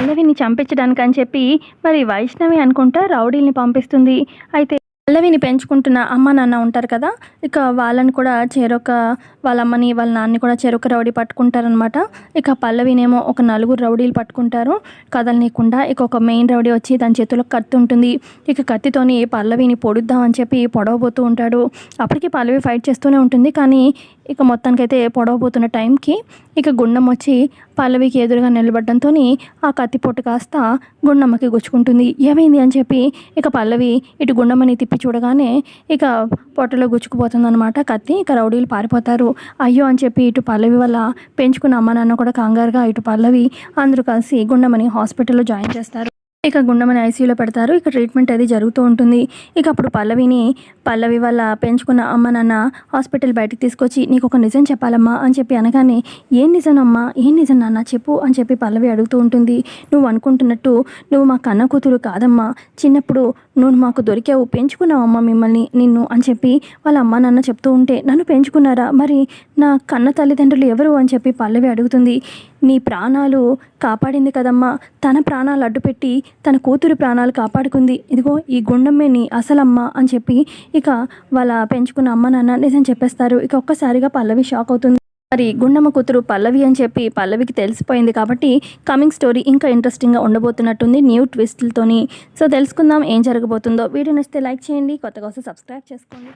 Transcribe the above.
పల్లవిని చంపించడానికి అని చెప్పి మరి వైష్ణవి అనుకుంటా రౌడీల్ని పంపిస్తుంది. అయితే పల్లవిని పెంచుకుంటున్న అమ్మ నాన్న ఉంటారు కదా ఇక వాళ్ళని కూడా చెరొక వాళ్ళ అమ్మని వాళ్ళ నాన్నని కూడా చెరొక రౌడీ పట్టుకుంటారనమాట ఇక పల్లవినేమో ఒక నలుగురు రౌడీలు పట్టుకుంటారు. కదలనీయకుండా ఇక ఒక మెయిన్ రౌడీ వచ్చి దాని చేతిలో కత్తి ఉంటుంది. ఇక కత్తితోని పల్లవిని పొడుద్దామని చెప్పి పొడవబోతూ ఉంటాడు. అప్పటికి పల్లవి ఫైట్ చేస్తూనే ఉంటుంది. కానీ ఇక మొత్తానికైతే పొడవబోతున్న టైంకి ఇక గుండం వచ్చి పల్లవికి ఎదురుగా నిలబడడంతో ఆ కత్తిపోటు కాస్త గుండమ్మకి గుచ్చుకుంటుంది. ఏమైంది అని చెప్పి ఇక పల్లవి ఇటు గుండమ్మని తిప్పి చూడగానే ఇక పొట్టలో గుచ్చుకుపోతుందన్నమాట కత్తి. ఇక రౌడీలు పారిపోతారు. అయ్యో అని చెప్పి ఇటు పల్లవి వల్ల పెంచుకున్న అమ్మ నాన్న కూడా కంగారుగా ఇటు పల్లవి అందరూ కలిసి గుండమ్మని హాస్పిటల్లో జాయిన్ చేస్తారు. ఇక గుండమని ఐసీయూలో పెడతారు. ఇక ట్రీట్మెంట్ అది జరుగుతూ ఉంటుంది. ఇక అప్పుడు పల్లవిని పల్లవి వల్ల పెంచుకున్న అమ్మ నాన్న హాస్పిటల్ బయటకు తీసుకొచ్చి నీకు ఒక నిజం చెప్పాలమ్మా అని చెప్పి అనగానే ఏం నిజం అమ్మా? ఏం నిజం నాన్న? చెప్పు అని చెప్పి పల్లవి అడుగుతూ ఉంటుంది. నువ్వు అనుకుంటున్నట్టు నువ్వు మా కన్న కూతురు కాదమ్మా. చిన్నప్పుడు నువ్వు మాకు దొరికావు. పెంచుకున్నావమ్మా మిమ్మల్ని నిన్ను అని చెప్పి వాళ్ళ అమ్మ నాన్న చెప్తూ ఉంటే నన్ను పెంచుకున్నారా? మరి నా కన్న తల్లిదండ్రులు ఎవరు? అని చెప్పి పల్లవి అడుగుతుంది. నీ ప్రాణాలు కాపాడింది కదమ్మా. తన ప్రాణాలు అడ్డుపెట్టి తన కూతురు ప్రాణాలు కాపాడుకుంది. ఇదిగో ఈ గుండమ్మేని అసలమ్మ అని చెప్పి ఇక వాళ్ళ పెంచుకున్న అమ్మ నాన్న నిజం చెప్పేస్తారు. ఇక ఒక్కసారిగా పల్లవి షాక్ అవుతుంది. మరి గుండమ్మ కూతురు పల్లవి అని చెప్పి పల్లవికి తెలిసిపోయింది కాబట్టి కమింగ్ స్టోరీ ఇంకా ఇంట్రెస్టింగ్గా ఉండబోతున్నట్టుంది న్యూ ట్విస్ట్లతోని సో తెలుసుకుందాం ఏం జరగబోతుందో. వీడియో నచ్చితే లైక్ చేయండి కొత్తగా వస్తే సబ్స్క్రైబ్ చేసుకోండి.